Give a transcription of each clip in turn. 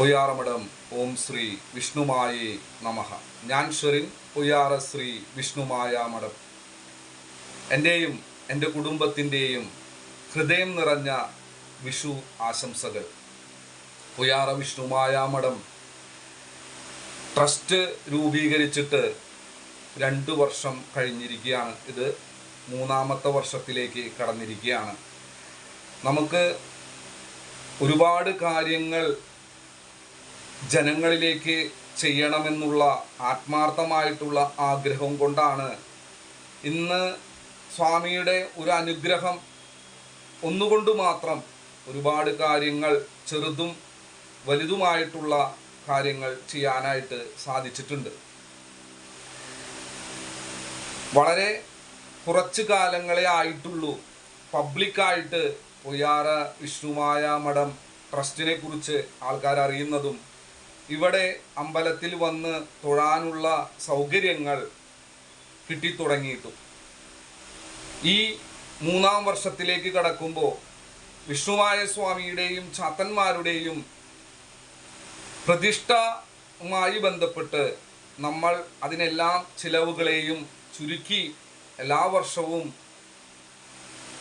പൊയ്യാറമഠം. ഓം ശ്രീ വിഷ്ണുമായേ നമഃ. ഞാൻ ഷെറിൻ പൊയ്യാറ ശ്രീ വിഷ്ണുമായ മഠം. എന്റെയും എന്റെ കുടുംബത്തിന്റെയും ഹൃദയം നിറഞ്ഞ വിഷു ആശംസകൾ. പൊയ്യാറ വിഷ്ണുമായ മഠം ട്രസ്റ്റ് രൂപീകരിച്ചിട്ട് രണ്ട് വർഷം കഴിഞ്ഞിരിക്കുകയാണ്. ഇത് മൂന്നാമത്തെ വർഷത്തിലേക്ക് കടന്നിരിക്കുകയാണ്. നമുക്ക് ഒരുപാട് കാര്യങ്ങൾ ജനങ്ങളിലേക്ക് ചെയ്യണമെന്നുള്ള ആത്മാർത്ഥമായിട്ടുള്ള ആഗ്രഹം കൊണ്ടാണ് ഇന്ന് സ്വാമിയുടെ ഒരു അനുഗ്രഹം ഒന്നുകൊണ്ട് മാത്രം ഒരുപാട് കാര്യങ്ങൾ ചെറുതും വലുതുമായിട്ടുള്ള കാര്യങ്ങൾ ചെയ്യാനായിട്ട് സാധിച്ചിട്ടുണ്ട്. വളരെ കുറച്ച് കാലങ്ങളെ ആയിട്ടുള്ളൂ പബ്ലിക്കായിട്ട് പൊയ്യാറ വിഷ്ണുമായ മഠം ട്രസ്റ്റിനെ കുറിച്ച് ആൾക്കാർ അറിയുന്നതും ഇവിടെ അമ്പലത്തിൽ വന്ന് തൊഴാനുള്ള സൗകര്യങ്ങൾ കിട്ടിത്തുടങ്ങിയിട്ടും. ഈ മൂന്നാം വർഷത്തിലേക്ക് കടക്കുമ്പോൾ വിഷ്ണുവായ സ്വാമിയുടെയും ചാത്തന്മാരുടെയും പ്രതിഷ്ഠയുമായി ബന്ധപ്പെട്ട് നമ്മൾ അതിനെല്ലാം ചിലവുകളെയും ചുരുക്കി എല്ലാ വർഷവും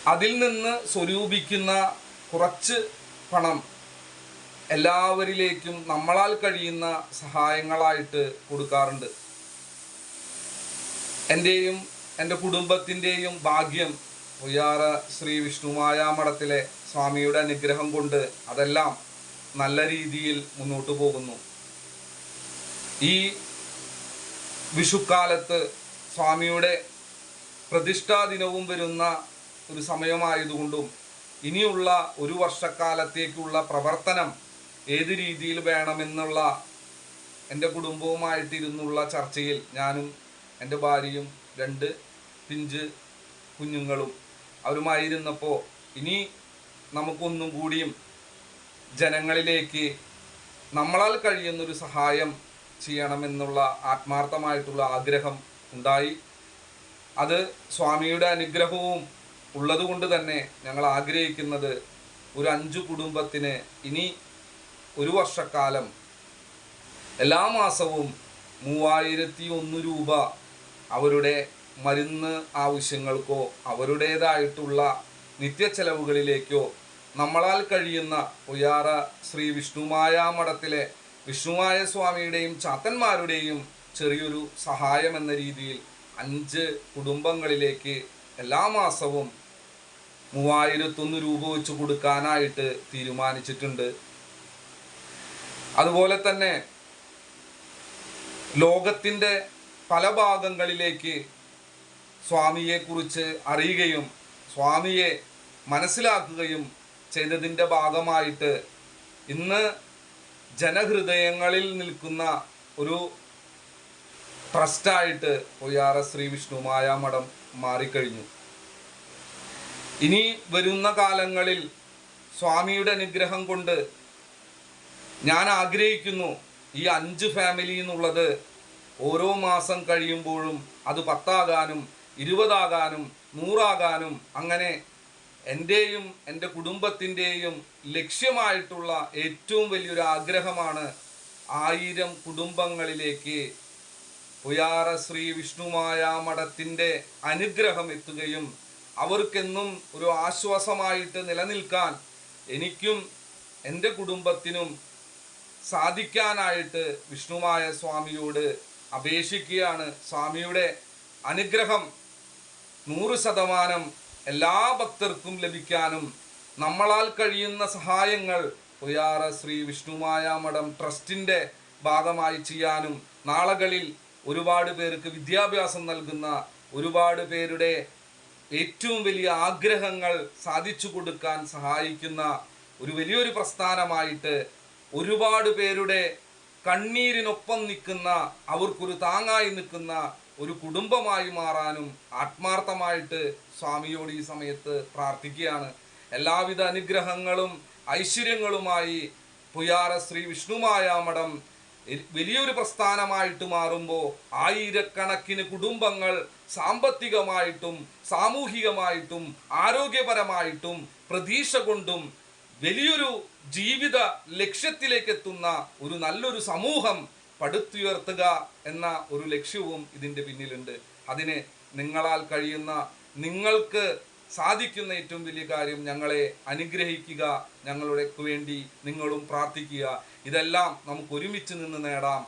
അതിൽ നിന്ന് സ്വരൂപിക്കുന്ന കുറച്ച് പണം എല്ലാവരിലേക്കും നമ്മളാൽ കഴിയുന്ന സഹായങ്ങളായിട്ട് കൊടുക്കാറുണ്ട്. എന്റെയും എന്റെ കുടുംബത്തിന്റെയും ഭാഗ്യം ഉയ്യാറ ശ്രീ വിഷ്ണുമായ മഠത്തിലെ സ്വാമിയുടെ അനുഗ്രഹം കൊണ്ട് അതെല്ലാം നല്ല രീതിയിൽ മുന്നോട്ട് പോകുന്നു. ഈ വിഷുക്കാലത്ത് സ്വാമിയുടെ പ്രതിഷ്ഠാ ദിനവും വരുന്ന ഒരു സമയമായതുകൊണ്ടും ഇനിയുള്ള ഒരു വർഷക്കാലത്തേക്കുള്ള പ്രവർത്തനം ഏത് രീതിയിൽ വേണമെന്നുള്ള എന്റെ കുടുംബവുമായിട്ടിരുന്നുള്ള ചർച്ചയിൽ ഞാനും എന്റെ ഭാര്യയും രണ്ട് പിഞ്ച് കുഞ്ഞുങ്ങളും അവരുമായിരുന്നപ്പോൾ ഇനി നമുക്കൊന്നും കൂടിയും ജനങ്ങളിലേക്ക് നമ്മളാൽ കഴിയുന്നൊരു സഹായം ചെയ്യണമെന്നുള്ള ആത്മാർത്ഥമായിട്ടുള്ള ആഗ്രഹം ഉണ്ടായി. അത് സ്വാമിയുടെ അനുഗ്രഹവും ഉള്ളതുകൊണ്ട് തന്നെ ഞങ്ങൾ ആഗ്രഹിക്കുന്നത് ഒരു അഞ്ചു കുടുംബത്തിന് ഇനി ഒരു വർഷക്കാലം. എല്ലാ മാസവും മൂവായിരത്തി ഒന്ന് രൂപ അവരുടെ മരുന്ന് ആവശ്യങ്ങൾക്കോ അവരുടേതായിട്ടുള്ള നിത്യച്ചെലവുകളിലേക്കോ നമ്മളാൽ കഴിയുന്ന ഉയാറ ശ്രീ വിഷ്ണുമായ മഠത്തിലെ വിഷ്ണുമായ സ്വാമിയുടെയും ചാത്തന്മാരുടെയും ചെറിയൊരു സഹായം എന്ന രീതിയിൽ അഞ്ച് കുടുംബങ്ങളിലേക്ക് എല്ലാ മാസവും മൂവായിരത്തൊന്ന് രൂപ വെച്ച് കൊടുക്കാനായിട്ട് തീരുമാനിച്ചിട്ടുണ്ട്. അതുപോലെ തന്നെ ലോകത്തിന്റെ പല ഭാഗങ്ങളിലേക്ക് സ്വാമിയെക്കുറിച്ച് അറിയുകയും സ്വാമിയെ മനസ്സിലാക്കുകയും ചെയ്തതിന്റെ ഭാഗമായിട്ട് ഇന്ന് ജനഹൃദയങ്ങളിൽ നിൽക്കുന്ന ഒരു ട്രസ്റ്റായിട്ട് ഒയ്യാറ ശ്രീ വിഷ്ണുമായ മഠം മാറിക്കഴിഞ്ഞു. ഇനി വരുന്ന കാലങ്ങളിൽ സ്വാമിയുടെ അനുഗ്രഹം കൊണ്ട് ഞാൻ ആഗ്രഹിക്കുന്നു ഈ അഞ്ച് ഫാമിലി എന്നുള്ളത് ഓരോ മാസം കഴിയുമ്പോഴും അത് പത്താകാനും ഇരുപതാകാനും നൂറാകാനും അങ്ങനെ എന്റെയും എന്റെ കുടുംബത്തിന്റെയും ലക്ഷ്യമായിട്ടുള്ള ഏറ്റവും വലിയൊരു ആഗ്രഹമാണ് ആയിരം കുടുംബങ്ങളിലേക്ക് പുയാറ ശ്രീ വിഷ്ണുമായ മഠത്തിന്റെ അനുഗ്രഹം എത്തുകയും അവർക്കെന്നും ഒരു ആശ്വാസമായിട്ട് നിലനിൽക്കാൻ എനിക്കും എന്റെ കുടുംബത്തിനും സാധിക്കാനായിട്ട് വിഷ്ണുമായ സ്വാമിയോട് അപേക്ഷിക്കുകയാണ്. സ്വാമിയുടെ അനുഗ്രഹം നൂറ് ശതമാനം എല്ലാ ഭക്തർക്കും ലഭിക്കാനും നമ്മളാൽ കഴിയുന്ന സഹായങ്ങൾ ഉയാറ ശ്രീ വിഷ്ണുമായ മഠം ട്രസ്റ്റിന്റെ ഭാഗമായി ചെയ്യാനും നാളകളിൽ ഒരുപാട് പേർക്ക് വിദ്യാഭ്യാസം നൽകുന്ന ഒരുപാട് പേരുടെ ഏറ്റവും വലിയ ആഗ്രഹങ്ങൾ സാധിച്ചു കൊടുക്കാൻ സഹായിക്കുന്ന ഒരു വലിയൊരു പ്രസ്ഥാനമായിട്ട് ഒരുപാട് പേരുടെ കണ്ണീരിനൊപ്പം നിൽക്കുന്ന അവർക്കൊരു താങ്ങായി നിൽക്കുന്ന ഒരു കുടുംബമായി മാറാനും ആത്മാർത്ഥമായിട്ട് സ്വാമിയോട് ഈ സമയത്ത് പ്രാർത്ഥിക്കുകയാണ്. എല്ലാവിധ അനുഗ്രഹങ്ങളും ഐശ്വര്യങ്ങളുമായി പുയാറ ശ്രീ വിഷ്ണുമായാമഠം വലിയൊരു പ്രസ്ഥാനമായിട്ട് മാറുമ്പോൾ ആയിരക്കണക്കിന് കുടുംബങ്ങൾ സാമ്പത്തികമായിട്ടും സാമൂഹികമായിട്ടും ആരോഗ്യപരമായിട്ടും പ്രതീക്ഷ കൊണ്ടും വലിയൊരു ജീവിത ലക്ഷ്യത്തിലേക്ക് എത്തുന്ന ഒരു നല്ലൊരു സമൂഹം പടുത്തുയർത്തുക എന്ന ഒരു ലക്ഷ്യവും ഇതിന്റെ പിന്നിലുണ്ട്. അതിനെ നിങ്ങളാൽ കഴിയുന്ന നിങ്ങൾക്ക് സാധിക്കുന്ന ഏറ്റവും വലിയ കാര്യം ഞങ്ങളെ അനുഗ്രഹിക്കുക ഞങ്ങളുടെ വേണ്ടി നിങ്ങളും പ്രാർത്ഥിക്കുക. ഇതെല്ലാം നമുക്ക് ഒരുമിച്ച് നിന്ന് നേടാം.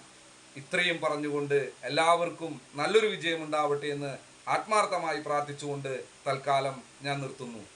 ഇത്രയും പറഞ്ഞുകൊണ്ട് എല്ലാവർക്കും നല്ലൊരു വിജയമുണ്ടാവട്ടെ എന്ന് ആത്മാർത്ഥമായി പ്രാർത്ഥിച്ചുകൊണ്ട് തൽക്കാലം ഞാൻ നിർത്തുന്നു.